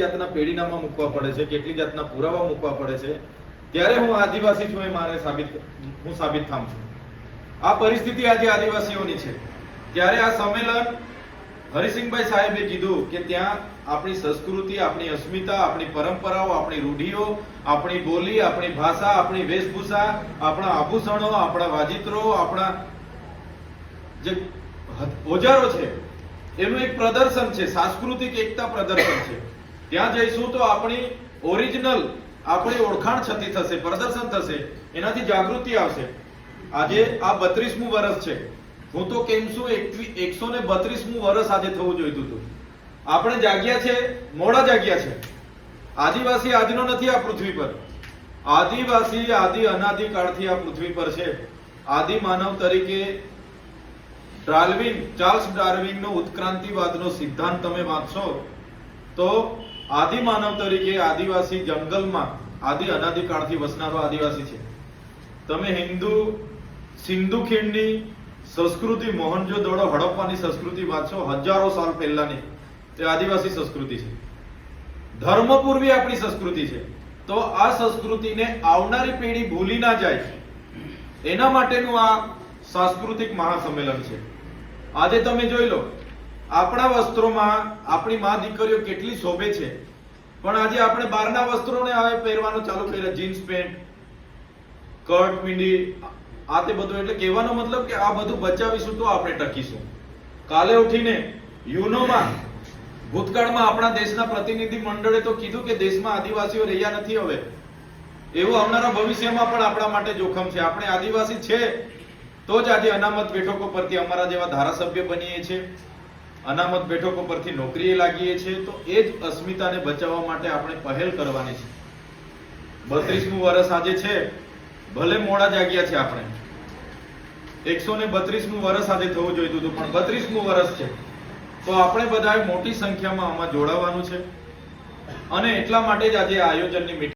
જાતના પેઢીનામાં મૂકવા પડે છે, કેટલી જાતના પુરાવા મૂકવા પડે છે, ત્યારે હું આદિવાસી છું એ મારે સાબિત, હું સાબિત થામ છું. આ પરિસ્થિતિ આજે આદિવાસીઓની છે. ત્યારે આ સંમેલન હરિસિંહભાઈ સાહેબે કીધું કે ત્યાં આપણી સંસ્કૃતિ, આપણી અસ્મિતા, આપણી પરંપરાઓ, આપણી રૂઢિઓ, આપણી બોલી, આપણી ભાષા, આપણી વેશભૂષા, આપણા આભૂષણો, આપણા વાજિત્રો, આપણા જે ઓજારો છે, એનું એક પ્રદર્શન છે, સાંસ્કૃતિક એકતા પ્રદર્શન છે. ત્યાં જઈશું તો આપણી ઓરિજિનલ, આપણી ઓળખાણ છતી થશે, પ્રદર્શન થશે, એનાથી જાગૃતિ આવશે. આજે આ બત્રીસમું વર્ષ છે. હું તો કેમ છું એકસો ને બત્રીસમું વર્ષ આજે થવું જોઈતું હતું. આપણે જાગ્યા છે, મોડા જાગ્યા છે. આદિવાસી આજનો નથી આ પૃથ્વી પર. આદિવાસી આદિ અનાદિ કાળથી આ પૃથ્વી પર છે. આદિ માનવ તરીકે ડાર્વિન, ચાર્લ્સ ડાર્વિનનો ઉત્ક્રાંતિવાદનો સિદ્ધાંત તમે વાંચશો તો આદિ માનવ તરીકે આદિવાસી જંગલમાં આદિ અનાદિકાળથી વસનારો આદિવાસી છે. તમે હિન્દુ, સિંધુ ખીણની સંસ્કૃતિ મોહનજોદડો હડપ્પાની સંસ્કૃતિ વાંચો હજારો સાલ પહેલાની, તે આદિવાસી સંસ્કૃતિ છે. ધર્મપૂર્વી આપણી સંસ્કૃતિ છે. તો આ સંસ્કૃતિને આવનારી પેઢી ભૂલી ના જાય. એના માટેનું આ સાંસ્કૃતિક મહાસંમેલન છે. આજે તમે જોઈ લો આપણા વસ્ત્રોમાં આપણી મા દીકરીઓ કેટલી શોભે છે. પણ આજે આપણે બહારના વસ્ત્રોને હવે પહેરવાનું ચાલુ કર્યા. જીન્સ પેન્ટ, કટ મીંડી આ તે બધું. એટલે કહેવાનો મતલબ કે આ બધું બચાવીશું તો આપણે ટકીશું. કાલે ઉઠીને યુનોમાં, ભૂતકાળમાં આપણા દેશના પ્રતિનિધિ મંડળે તો કીધું કે દેશમાં આદિવાસીઓ રહ્યા નથી હવે. એવું આવનારા ભવિષ્યમાં પણ આપણા માટે જોખમ છે. આપણે આદિવાસી છે તો જ આજે અનામત બેઠકો પરથી અમારા જેવા ધારાસભ્ય બનીએ છીએ. અનામત બેઠકો પરથી નોકરીએ લાગીએ છીએ, તો એ જ અસ્મિતાને બચાવવા માટે આપણે પહેલ કરવાની છે. બત્રીસમું વર્ષ આજે છે. ભલે મોડા જાગ્યા છે આપણે. એકસો ને બત્રીસમું વર્ષ આજે થવું જોઈતું હતું, પણ બત્રીસમું વર્ષ છે. તો આપણે બધાએ મોટી સંખ્યામાં આમાં જોડાવાનું છે. અને એટલા માટે જ આજે આયોજનની મીટિંગ